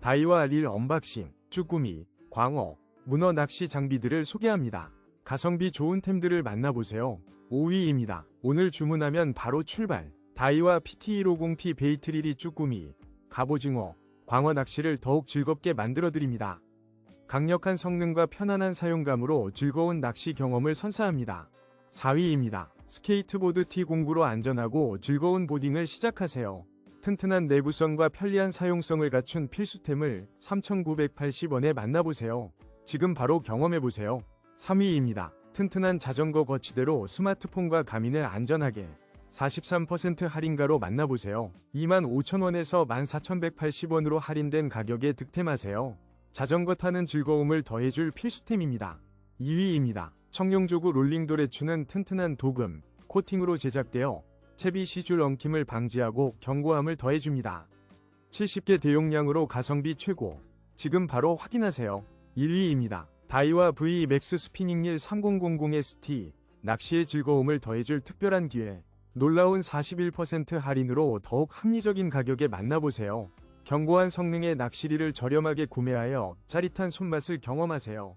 다이와 릴 언박싱, 쭈꾸미, 광어, 문어 낚시 장비들을 소개합니다. 가성비 좋은 템들을 만나보세요. 5위입니다. 오늘 주문하면 바로 출발. 다이와 PT150P 베이트릴이 쭈꾸미, 갑오징어, 광어 낚시를 더욱 즐겁게 만들어드립니다. 강력한 성능과 편안한 사용감으로 즐거운 낚시 경험을 선사합니다. 4위입니다. 스케이트보드 T09로 안전하고 즐거운 보딩을 시작하세요. 튼튼한 내구성과 편리한 사용성을 갖춘 필수템을 3,980원에 만나보세요. 지금 바로 경험해보세요. 3위입니다. 튼튼한 자전거 거치대로 스마트폰과 가민을 안전하게 43% 할인가로 만나보세요. 25,000원에서 14,180원으로 할인된 가격에 득템하세요. 자전거 타는 즐거움을 더해줄 필수템입니다. 2위입니다. 청룡조구 롤링돌에 추는 튼튼한 도금, 코팅으로 제작되어 채비 시줄 엉킴을 방지하고 견고함을 더해줍니다. 70개 대용량으로 가성비 최고. 지금 바로 확인하세요. 1위입니다. 다이와 V 맥스 스피닝릴 3000ST 낚시의 즐거움을 더해줄 특별한 기회. 놀라운 41% 할인으로 더욱 합리적인 가격에 만나보세요. 견고한 성능의 낚시리를 저렴하게 구매하여 짜릿한 손맛을 경험하세요.